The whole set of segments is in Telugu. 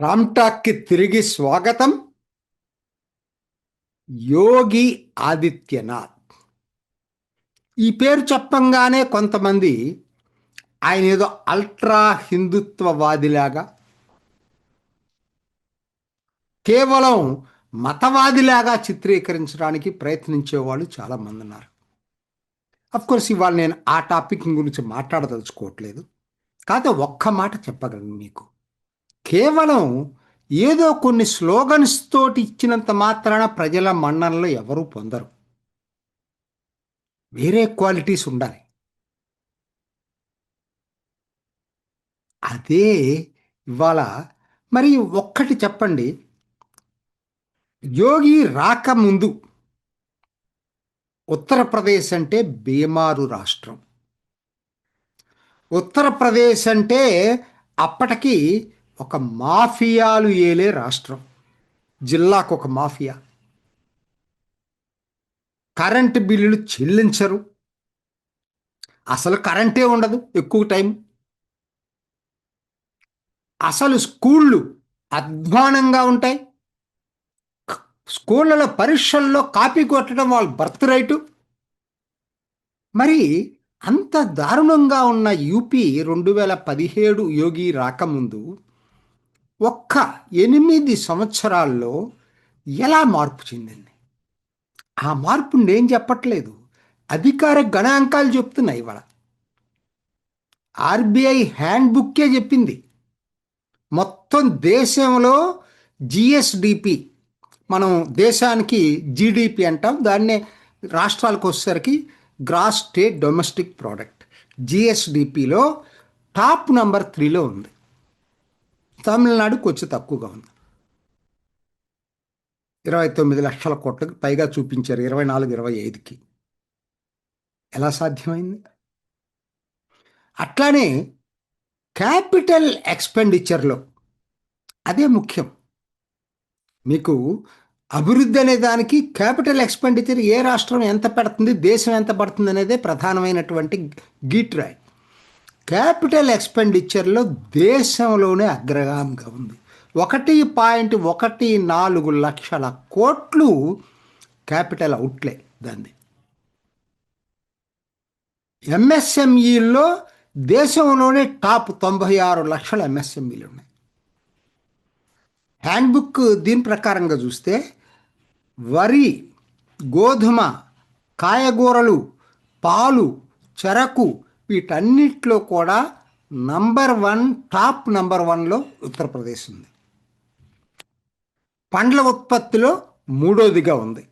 రామ్టాక్కి తిరిగి స్వాగతం. యోగి ఆదిత్యనాథ్. ఈ పేరు చెప్పంగానే కొంతమంది ఆయన ఏదో అల్ట్రా హిందుత్వవాదిలాగా కేవలం మతవాదిలాగా చిత్రీకరించడానికి ప్రయత్నించే వాళ్ళు చాలామంది ఉన్నారు. కోర్స్ ఇవాళ నేను ఆ టాపిక్ గురించి మాట్లాడదలుచుకోవట్లేదు. కాకపోతే ఒక్క మాట చెప్పగలను మీకు. కేవలం ఏదో కొన్ని స్లోగన్స్ తోటి ఇచ్చినంత మాత్రాన ప్రజల మన్ననలు ఎవరూ పొందరు. వేరే క్వాలిటీస్ ఉండాలి. అదే ఇవాళ మరి ఒక్కటి చెప్పండి. యోగి రాకముందు ఉత్తరప్రదేశ్ అంటే బీమారు రాష్ట్రం. ఉత్తరప్రదేశ్ అంటే అప్పటికి ఒక మాఫియాలు ఏలే రాష్ట్రం. జిల్లాకు ఒక మాఫియా. కరెంటు బిల్లులు చెల్లించరు. అసలు కరెంటే ఉండదు ఎక్కువ టైం. అసలు స్కూళ్ళు అధ్వానంగా ఉంటాయి. స్కూళ్ళలో పరీక్షల్లో కాపీ కొట్టడం వాళ్ళ బర్త్ రైటు. మరి అంత దారుణంగా ఉన్న యూపీ రెండు వేల పదిహేడు యోగి రాకముందు ఒక్క ఎనిమిది సంవత్సరాల్లో ఎలా మార్పు చెందింది? ఆ మార్పు నేను చెప్పట్లేదు. అధికార గణాంకాలు చెప్తున్నాయి ఇవాళ. ఆర్బీఐ హ్యాండ్ బుక్కే చెప్పింది. మొత్తం దేశంలో జిఎస్డిపి మనం దేశానికి జీడిపి అంటాం దాన్నే రాష్ట్రాలకు వచ్చేసరికి గ్రాస్ స్టేట్ డొమెస్టిక్ ప్రోడక్ట్. జిఎస్డిపిలో టాప్ నెంబర్ త్రీలో ఉంది. తమిళనాడు కొంచెం తక్కువగా ఉంది. ఇరవై తొమ్మిది లక్షల కోట్లకు పైగా చూపించారు ఇరవై నాలుగు ఇరవై ఐదుకి. ఎలా సాధ్యమైంది? అట్లానే క్యాపిటల్ ఎక్స్పెండిచర్లో అదే ముఖ్యం. మీకు అభివృద్ధి అనే దానికి క్యాపిటల్ ఎక్స్పెండిచర్ ఏ రాష్ట్రం ఎంత పెడుతుంది దేశం ఎంత పడుతుంది అనేదే ప్రధానమైనటువంటి గీట్ రాయ్. క్యాపిటల్ ఎక్స్పెండిచర్లో దేశంలోనే అగ్రగామిగా ఉంది. ఒకటి పాయింట్ ఒకటి నాలుగు లక్షల కోట్లు క్యాపిటల్ అవుట్లే దాన్ని ఎంఎస్ఎంఈల్లో దేశంలోనే టాప్ తొంభై ఆరు లక్షల ఎంఎస్ఎంఈలు ఉన్నాయి. హ్యాండ్బుక్ దీని ప్రకారంగా చూస్తే వరి గోధుమ కాయగూరలు పాలు చెరకు వీటన్నిటిలో కూడా నంబర్ వన్ టాప్ నంబర్ వన్లో ఉత్తరప్రదేశ్ ఉంది. పండ్ల ఉత్పత్తిలో మూడోదిగా ఉంది.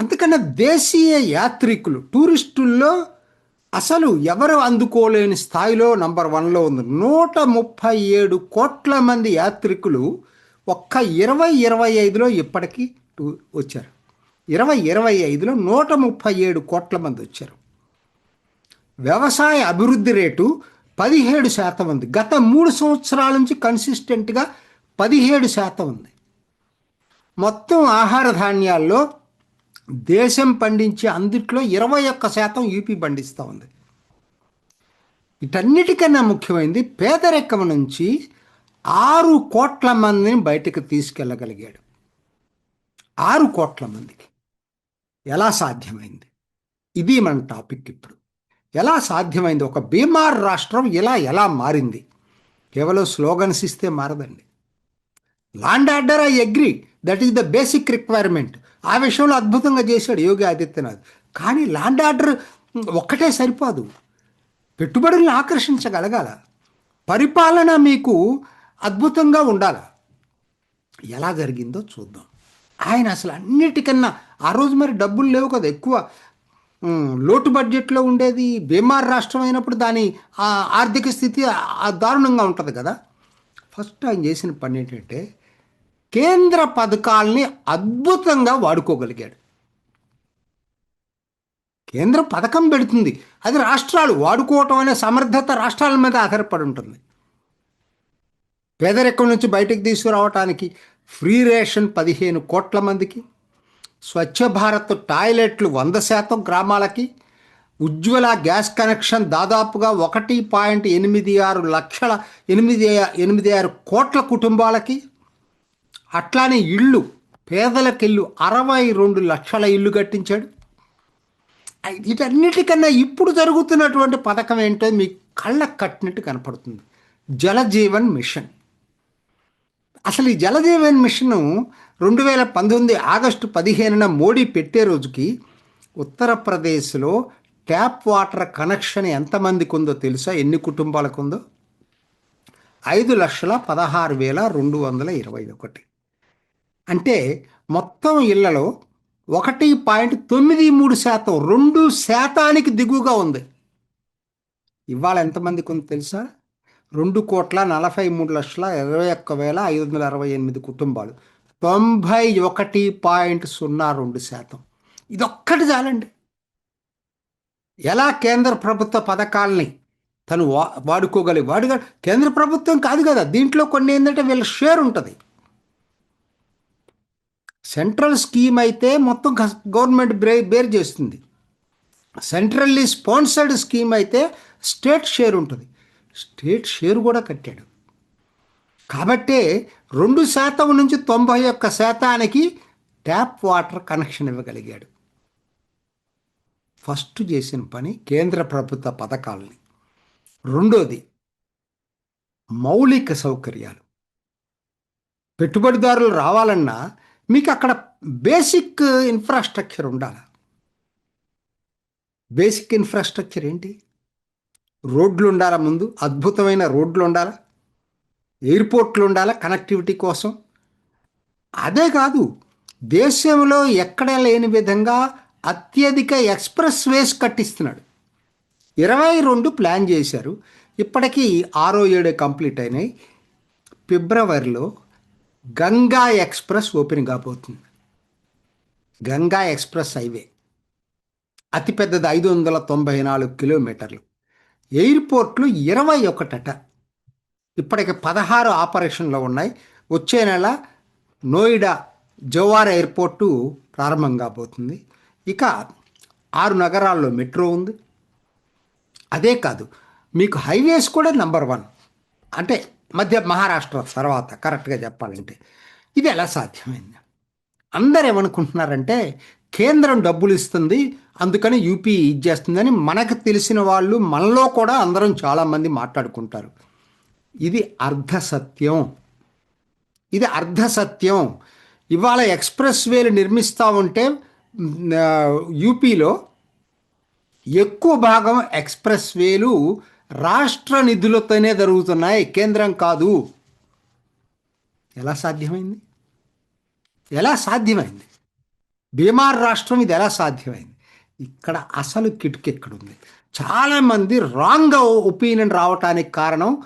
అందుకనే దేశీయ యాత్రికులు టూరిస్టుల్లో అసలు ఎవరు అందుకోలేని స్థాయిలో నంబర్ వన్లో ఉంది. నూట ముప్పై ఏడు కోట్ల మంది యాత్రికులు ఒక్క ఇరవై ఇరవై ఐదులో ఇప్పటికీ వచ్చారు. ఇరవై ఇరవై ఐదులో నూట ముప్పై ఏడు కోట్ల మంది వచ్చారు. వ్యవసాయ అభివృద్ధి రేటు పదిహేడు శాతం ఉంది. గత మూడు సంవత్సరాల నుంచి కన్సిస్టెంట్గా పదిహేడు శాతం ఉంది. మొత్తం ఆహార ధాన్యాల్లో దేశం పండించే అందుట్లో ఇరవై ఒక్క శాతం యూపీ పండిస్తూ ఉంది. వీటన్నిటికన్నా ముఖ్యమైనది పేదరికం నుంచి ఆరు కోట్ల మందిని బయటకు తీసుకెళ్ళగలిగాడు. ఆరు కోట్ల మందికి. ఎలా సాధ్యమైంది? ఇది మన టాపిక్ ఇప్పుడు. ఎలా సాధ్యమైంది? ఒక బీమార్ రాష్ట్రం ఇలా ఎలా మారింది? కేవలం స్లోగన్స్ ఇస్తే మారదండి. Land order I agree. That is the basic requirement ఆ విషయంలో అద్భుతంగా చేశాడు యోగి ఆదిత్యనాథ్. కానీ ల్యాండ్ ఆర్డర్ ఒక్కటే సరిపోదు. పెట్టుబడులను ఆకర్షించగలగాల. పరిపాలన మీకు అద్భుతంగా ఉండాలి. ఎలా జరిగిందో చూద్దాం. ఆయన అసలు అన్నిటికన్నా ఆ రోజు మరి డబ్బులు లేవు కదా ఎక్కువ. లోటు బడ్జెట్లో ఉండేది బీమార్ రాష్ట్రం అయినప్పుడు దాని ఆర్థిక స్థితి దారుణంగా ఉంటుంది కదా. ఫస్ట్ ఆయన చేసిన పని ఏంటంటే కేంద్ర పథకాల్ని అద్భుతంగా వాడుకోగలిగాడు. కేంద్ర పథకం పెడుతుంది. అది రాష్ట్రాలు వాడుకోవటం అనే సమర్థత రాష్ట్రాల మీద ఆధారపడి ఉంటుంది. పేదరికం నుంచి బయటకు తీసుకురావటానికి ఫ్రీ రేషన్ పదిహేను కోట్ల మందికి స్వచ్ఛ భారత్ టాయిలెట్లు వంద శాతం గ్రామాలకి ఉజ్వల గ్యాస్ కనెక్షన్ దాదాపుగా ఒకటి పాయింట్ ఎనిమిది ఆరు లక్షల ఎనిమిది ఎనిమిది ఆరు కోట్ల కుటుంబాలకి అట్లానే ఇళ్ళు పేదలకు ఇల్లు అరవై రెండు లక్షల ఇల్లు కట్టించాడు. వీటన్నిటికన్నా ఇప్పుడు జరుగుతున్నటువంటి పథకం ఏంటో మీ కళ్ళకు కట్టినట్టు కనపడుతుంది. జలజీవన్ మిషన్. అసలు ఈ జలజీవన్ మిషన్ రెండు వేల పంతొమ్మిది ఆగస్టు పదిహేనున మోడీ పెట్టే రోజుకి ఉత్తరప్రదేశ్లో ట్యాప్ వాటర్ కనెక్షన్ ఎంతమందికి ఉందో తెలుసా? ఎన్ని కుటుంబాలకు ఉందో ఐదు లక్షల పదహారు వేల రెండు వందల ఇరవై ఒకటి. అంటే మొత్తం ఇళ్ళలో ఒకటి పాయింట్ తొమ్మిది మూడు శాతం రెండు శాతానికి దిగువగా ఉంది. ఇవాళ ఎంతమందికి ఉంది తెలుసా? రెండు కోట్ల నలభై మూడు లక్షల ఇరవై ఒక్క వేల ఐదు వందల అరవై ఎనిమిది కుటుంబాలు. తొంభై ఒకటి పాయింట్ సున్నా రెండు శాతం. ఇదొక్కటి చాలండి. ఎలా కేంద్ర ప్రభుత్వ పథకాలని తను వా వాడుకోగలి వాడుగా కేంద్ర ప్రభుత్వం కాదు కదా. దీంట్లో కొన్ని ఏంటంటే వీళ్ళ షేర్ ఉంటుంది. సెంట్రల్ స్కీమ్ అయితే మొత్తం గవర్నమెంట్ బ్రే బేర్ చేస్తుంది. సెంట్రల్లీ స్పాన్సర్డ్ స్కీమ్ అయితే స్టేట్ షేర్ ఉంటుంది. స్టేట్ షేర్ కూడా కట్టాడు. కాబట్టే రెండు శాతం నుంచి తొంభై ఒక్క శాతానికి ట్యాప్ వాటర్ కనెక్షన్ ఇవ్వగలిగాడు. ఫస్ట్ చేసిన పని కేంద్ర ప్రభుత్వ పథకాలని. రెండోది మౌలిక సౌకర్యాలు. పెట్టుబడిదారులు రావాలన్నా మీకు అక్కడ బేసిక్ ఇన్ఫ్రాస్ట్రక్చర్ ఉండాలి? బేసిక్ ఇన్ఫ్రాస్ట్రక్చర్ ఏంటి? రోడ్లు ఉండాలా ముందు? అద్భుతమైన రోడ్లు ఉండాలా ఎయిర్పోర్ట్లు ఉండాలా కనెక్టివిటీ కోసం? అదే కాదు దేశంలో ఎక్కడ లేని విధంగా అత్యధిక ఎక్స్ప్రెస్ వేస్ కట్టిస్తున్నాడు. ఇరవై రెండు ప్లాన్ చేశారు. ఇప్పటికీ ఆరో ఏడు కంప్లీట్ అయినాయి. ఫిబ్రవరిలో గంగా ఎక్స్ప్రెస్ ఓపెన్ కాబోతుంది. Ganga express highway. అతిపెద్దది ఐదు వందల తొంభై నాలుగు కిలోమీటర్లు. ఎయిర్పోర్ట్లు ఇరవై ఒకటట. ఇప్పటికి పదహారు ఆపరేషన్లో ఉన్నాయి. వచ్చే నెల నోయిడా జవార్ ఎయిర్పోర్టు ప్రారంభం కాబోతుంది. ఇక ఆరు నగరాల్లో మెట్రో ఉంది. అదే కాదు మీకు హైవేస్ కూడా నంబర్ వన్. అంటే మధ్య మహారాష్ట్ర తర్వాత కరెక్ట్గా చెప్పాలంటే. ఇది ఎలా సాధ్యమైంది? అందరు ఏమనుకుంటున్నారంటే కేంద్రం డబ్బులు ఇస్తుంది అందుకని యూపీ ఇచ్చేస్తుందని మనకు తెలిసిన వాళ్ళు మనలో కూడా అందరం చాలామంది మాట్లాడుకుంటారు. ఇది అర్ధ సత్యం ఇది అర్ధ సత్యం ఇవాళ ఎక్స్ప్రెస్ వేలు నిర్మిస్తూ ఉంటే యూపీలో ఎక్కువ భాగం ఎక్స్ప్రెస్ వేలు రాష్ట్ర నిధులతోనే జరుగుతున్నాయి. కేంద్రం కాదు. ఎలా సాధ్యమైంది? ఎలా సాధ్యమైంది? బీమార్ రాష్ట్రం ఇది ఎలా సాధ్యమైంది? ఇక్కడ అసలు కిటుకు ఇక్కడ ఉంది చాలామంది రాంగ్ ఒపీనియన్ రావటానికి కారణం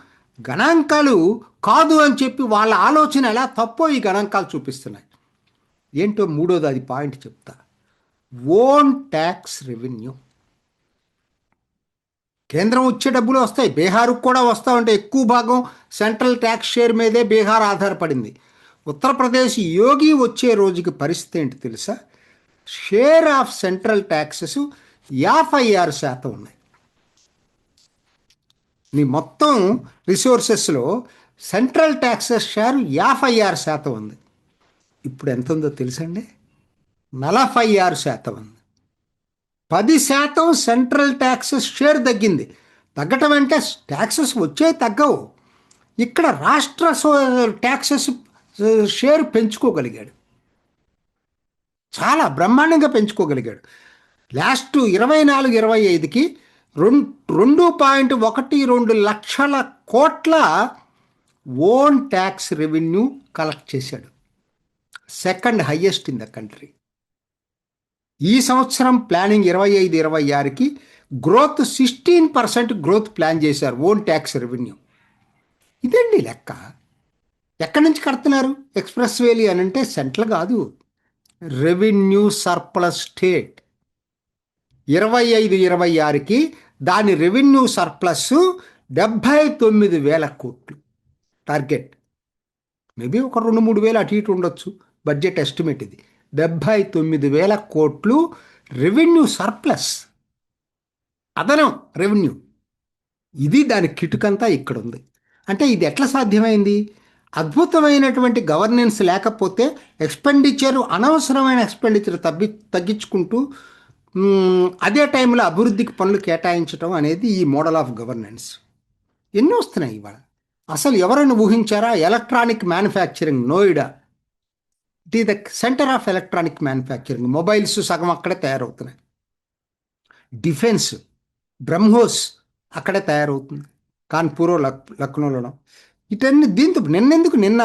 గణాంకాలు కాదు అని చెప్పి వాళ్ళ ఆలోచన ఎలా తప్పో ఈ గణాంకాలు చూపిస్తున్నాయి. ఏంటో మూడోది అది పాయింట్ చెప్తా. Own tax revenue. కేంద్రం వచ్చే డబ్బులు వస్తాయి. బీహార్కు కూడా వస్తూ ఉంటే ఎక్కువ భాగం సెంట్రల్ ట్యాక్స్ షేర్ మీదే బీహార్ ఆధారపడింది. ఉత్తరప్రదేశ్ యోగి వచ్చే రోజుకి పరిస్థితి ఏంటి తెలుసా? షేర్ ఆఫ్ సెంట్రల్ ట్యాక్సెస్ యాభై ఆరు శాతం ఉన్నాయి. నీ మొత్తం రిసోర్సెస్లో సెంట్రల్ ట్యాక్సెస్ షేర్ యాభై ఆరు శాతం ఉంది. ఇప్పుడు ఎంత ఉందో తెలుసండి? నలభై ఆరు శాతం ఉంది. పది శాతం సెంట్రల్ ట్యాక్సెస్ షేర్ తగ్గింది. తగ్గటం అంటే ట్యాక్సెస్ వచ్చే తగ్గవు. ఇక్కడ రాష్ట్ర ట్యాక్సెస్ షేర్ పెంచుకోగలిగాడు. చాలా బ్రహ్మాండంగా పెంచుకోగలిగాడు. లాస్ట్ ఇరవై నాలుగు ఇరవై ఐదుకి రెండు రెండు పాయింట్ ఒకటి రెండు లక్షల కోట్ల ఓన్ ట్యాక్స్ రెవెన్యూ కలెక్ట్ చేశాడు. Second highest in the country. ఈ సంవత్సరం ప్లానింగ్ ఇరవై ఐదు ఇరవై ఆరుకి growth sixteen percent growth plan చేశారు ఓన్ ట్యాక్స్ రెవెన్యూ. ఇదండి లెక్క. ఎక్కడి నుంచి కడుతున్నారు? ఎక్స్ప్రెస్ వేలీ అని అంటే సెంట్రల్ కాదు. Revenue surplus state. ఇరవై ఐదు ఇరవై ఆరుకి దాని రెవెన్యూ సర్ప్లస్ డెబ్భై తొమ్మిది వేల కోట్లు. టార్గెట్. మేబీ ఒక రెండు మూడు వేలు అటు ఇటు ఉండొచ్చు. బడ్జెట్ ఎస్టిమేట్ ఇది. డెబ్భై తొమ్మిది వేల కోట్లు రెవెన్యూ సర్ప్లస్. అదనం రెవెన్యూ. ఇది దాని కిటుకంతా ఇక్కడ ఉంది అంటే ఇది ఎట్లా సాధ్యమైంది? అద్భుతమైనటువంటి గవర్నెన్స్ లేకపోతే ఎక్స్పెండిచర్ అనవసరమైన ఎక్స్పెండిచర్ తగ్గి తగ్గించుకుంటూ అదే టైంలో అభివృద్ధికి పనులు కేటాయించడం అనేది ఈ మోడల్ ఆఫ్ గవర్నెన్స్ ఎన్ని వస్తున్నాయి ఇవాళ. అసలు ఎవరైనా ఊహించారా? Electronic manufacturing Noida it is the centre of electronic manufacturing mobiles సగం అక్కడే తయారవుతున్నాయి. డిఫెన్స్ బ్రహ్మోస్ అక్కడే తయారవుతుంది. కాన్పూర్ లక్ లక్నోలోనో ఇటన్ని దీంతో నిన్నెందుకు నిన్న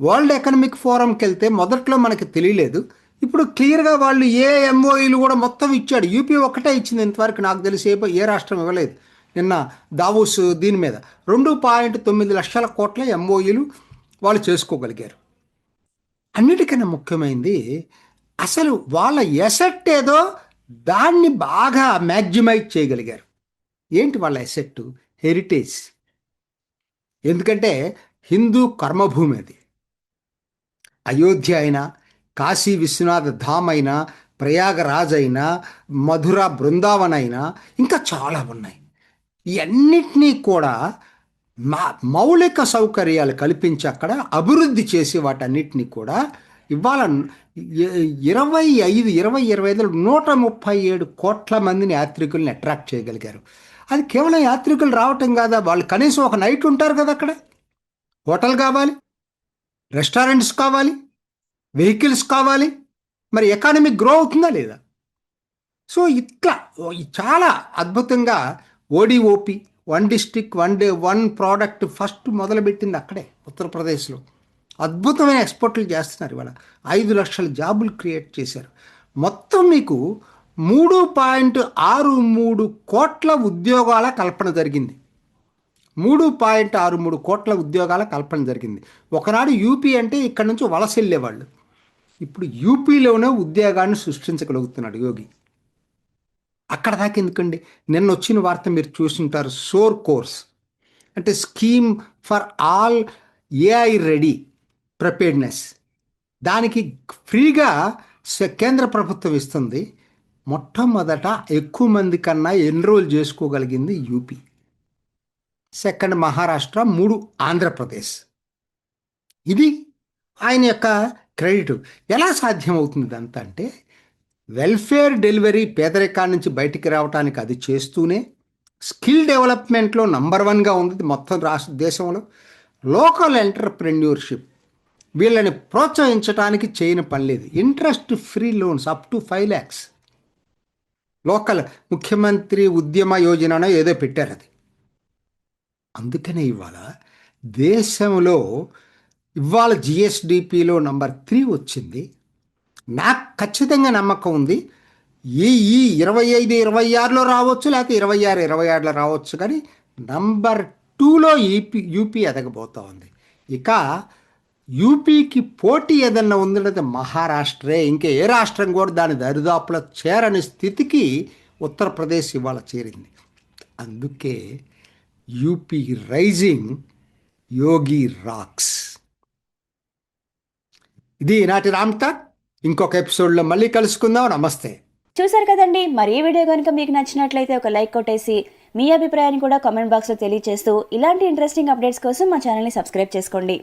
వరల్డ్ ఎకనామిక్ ఫోరంకి వెళ్తే మొదట్లో మనకి తెలియలేదు. ఇప్పుడు క్లియర్గా వాళ్ళు ఏ ఎంఓఈలు కూడా మొత్తం ఇచ్చాడు. యూపీ ఒక్కటే ఇచ్చింది ఇంతవరకు నాకు తెలిసి ఏ ఏ రాష్ట్రం ఇవ్వలేదు. నిన్న దావోస్ దీని మీద. రెండు పాయింట్ తొమ్మిది లక్షల కోట్ల ఎంఓఈలు వాళ్ళు చేసుకోగలిగారు. అన్నిటికన్నా ముఖ్యమైనది అసలు వాళ్ళ ఎసెట్ ఏదో దాన్ని బాగా మ్యాక్సిమైజ్ చేయగలిగారు. ఏంటి వాళ్ళ ఎసెట్ హెరిటేజ్ ఎందుకంటే హిందూ కర్మభూమి అది. అయోధ్య అయినా కాశీ విశ్వనాథ ధామ్ అయినా ప్రయాగరాజ్ అయినా మధుర బృందావన్ అయినా ఇంకా చాలా ఉన్నాయి. ఇవన్నిటినీ కూడా మా మౌలిక సౌకర్యాలు కల్పించి అక్కడ అభివృద్ధి చేసి వాటన్నిటినీ కూడా ఇవాళ ఇరవై ఐదు ఇరవై ఇరవై ఐదులో నూట ముప్పై ఏడు కోట్ల మందిని యాత్రికుల్ని అట్రాక్ట్ చేయగలిగారు. అది కేవలం యాత్రికులు రావటం కాదా? వాళ్ళు కనీసం ఒక నైట్ ఉంటారు కదా అక్కడ. హోటల్ కావాలి రెస్టారెంట్స్ కావాలి వెహికల్స్ కావాలి. మరి ఎకానమీ గ్రో అవుతుందా లేదా? సో ఇట్లా చాలా అద్భుతంగా ODOP one district one day one product first మొదలుపెట్టింది అక్కడే ఉత్తరప్రదేశ్లో. అద్భుతమైన ఎక్స్పోర్ట్లు చేస్తున్నారు ఇవాళ. ఐదు లక్షల జాబులు క్రియేట్ చేశారు. మొత్తం మీకు మూడు పాయింట్ ఆరు మూడు కోట్ల ఉద్యోగాల కల్పన జరిగింది. మూడు పాయింట్ ఆరు మూడు కోట్ల ఉద్యోగాల కల్పన జరిగింది. ఒకనాడు యూపీ అంటే ఇక్కడ నుంచి వలస వెళ్ళేవాళ్ళు. ఇప్పుడు యూపీలోనే ఉద్యోగాన్ని సృష్టించగలుగుతున్నాడు యోగి. అక్కడ దాకా ఎందుకండి? నిన్న వచ్చిన వార్త మీరు చూసుంటారు సోర్ కోర్స్. అంటే scheme for all AI ready preparedness దానికి ఫ్రీగా కేంద్ర ప్రభుత్వం ఇస్తుంది. మొట్టమొదట ఎక్కువ మంది కన్నా ఎన్రోల్ చేసుకోగలిగింది యూపీ. సెకండ్ మహారాష్ట్ర మూడు ఆంధ్రప్రదేశ్. ఇది ఆయన యొక్క క్రెడిట్. ఎలా సాధ్యమవుతుంది ఇదంతా అంటే వెల్ఫేర్ డెలివరీ పేదరికాన్ని నుంచి బయటికి రావడానికి అది చేస్తూనే స్కిల్ డెవలప్మెంట్లో నంబర్ వన్గా ఉంది మొత్తం రాష్ట్ర దేశంలో. లోకల్ ఎంటర్ప్రెన్యూర్షిప్ వీళ్ళని ప్రోత్సహించడానికి చేయని పని లేదు. Interest free loans up to five lakhs. Local Mukhyamantri Udyam Yojana ఏదో పెట్టారు అది. అందుకనే ఇవాళ దేశంలో ఇవాళ జిఎస్డిపిలో నంబర్ త్రీ వచ్చింది. నాకు ఖచ్చితంగా నమ్మకం ఉంది. ఈ ఈ ఇరవై ఐదు ఇరవై ఆరులో రావచ్చు లేకపోతే ఇరవై ఆరు ఇరవై ఆరులో రావచ్చు. కానీ నంబర్ టూలో ఈపీ యూపీ ఎదగబోతూ ఉంది ఇక యూపీకి పోటీ ఏదన్నా ఉందంటే మహారాష్ట్రే ఇంకా ఏ రాష్ట్రం కూడా దాని దరిదాపులో చేరని స్థితికి ఉత్తరప్రదేశ్ ఇవాళ చేరింది. అందుకే యూపీ రైజింగ్ యోగి రాక్స్. ఇది ఈనాటి రామ్టాక్ ఇంకొక ఎపిసోడ్లో మళ్ళీ కలుసుకుందాం. నమస్తే. చూసారు కదండి మరి ఈ వీడియో కనుక మీకు నచ్చినట్లయితే ఒక లైక్ కొట్టేసి మీ అభిప్రాయాన్ని కూడా కామెంట్ బాక్స్లో తెలియజేస్తూ ఇలాంటి ఇంట్రెస్టింగ్ అప్డేట్స్ కోసం మా ఛానల్ని సబ్స్క్రైబ్ చేసుకోండి.